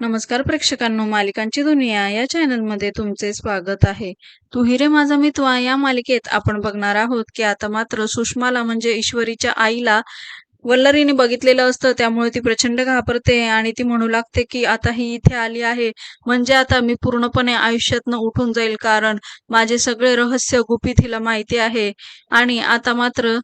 नमस्कार प्रेक्षकांनो मालिकांची दुनिया या चॅनलमध्ये तुमचे स्वागत आहे. तू हिरे माझा मितवा या मालिकेत आपण बघणार आहोत की आता मात्र सुषमाला म्हणजे ईश्वरीच्या आईला वल्लरीने बघितलेलं असतं त्यामुळे ती प्रचंड घाबरते आणि ती म्हणू लागते की आता ही इथे आली आहे. म्हणजे आता मी पूर्णपणे आयुष्यातनं उठून जाईल कारण माझे सगळे रहस्य गुपित हिला माहिती आहे. आणि आता मात्र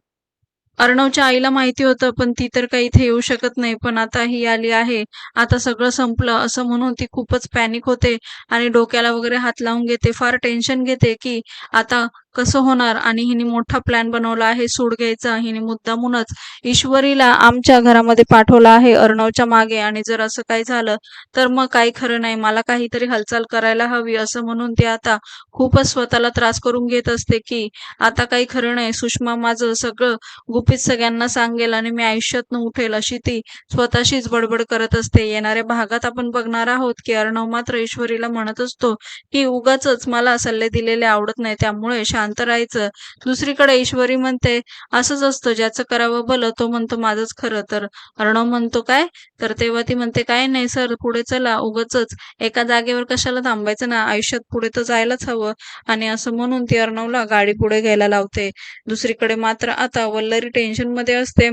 अर्णवच्या आईला माहिती होतं पण ती तर काही इथे येऊ शकत नाही. पण आता ही आली आहे. आता सगळं संपलं असं म्हणून ती खूपच पॅनिक होते आणि डोक्याला वगैरे हात लावून घेते. फार टेन्शन घेते की आता कसं होणार? आणि हिने मोठा प्लॅन बनवला आहे सूड घ्यायचा. हिने मुद्दामूनच ईश्वरीला आमच्या घरामध्ये पाठवलं आहे अर्णवच्या मागे. आणि जर असं काही झालं तर मग काही खरं नाही. मला काहीतरी हालचाल करायला हवी असं म्हणून ती आता खूपच स्वतःला त्रास करून घेत असते की आता काही खरं नाही. सुषमा माझं सगळं गुपित सगळ्यांना सांगेल आणि मी आयुष्यात न उठेल अशी ती स्वतःशीच बडबड करत असते. येणाऱ्या भागात आपण बघणार आहोत की अर्णव मात्र ईश्वरीला म्हणत असतो की उगाच मला सल्ले दिलेले आवडत नाही. त्यामुळे शांत राहायचं. दुसरीकडे ईश्वरी म्हणते असंच असतं ज्याचं करावं भलं तो म्हणतो माझंच खरं. तर अर्णव म्हणतो काय? तर तेव्हा ती म्हणते काय नाही सर पुढे चला उगच एका जागेवर कशाला थांबायचं ना? आयुष्यात पुढे तर जायलाच हवं. आणि असं म्हणून ती अर्णवला गाडी पुढे घ्यायला लावते. दुसरीकडे मात्र आता वल्लरी टेन्शनमध्ये असते.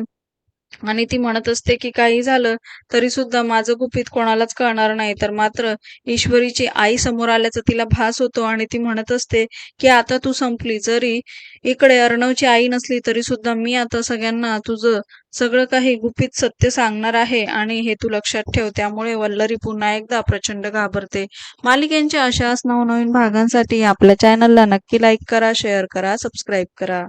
आणि ती म्हणत असते की काही झालं तरी सुद्धा माझं गुपित कोणालाच कळणार नाही. तर मात्र ईश्वरीची आई समोर आल्याचा तिला भास होतो आणि ती म्हणत असते की आता तू संपली. जरी इकडे अर्णवची आई नसली तरी सुद्धा मी आता सगळ्यांना तुझं सगळं काही गुपित सत्य सांगणार आहे आणि हे तू लक्षात ठेव. त्यामुळे वल्लरी पुन्हा एकदा प्रचंड घाबरते. मालिकेंच्या अशाच नवनवीन भागांसाठी आपल्या चॅनलला नक्की लाईक करा शेअर करा सबस्क्राईब करा.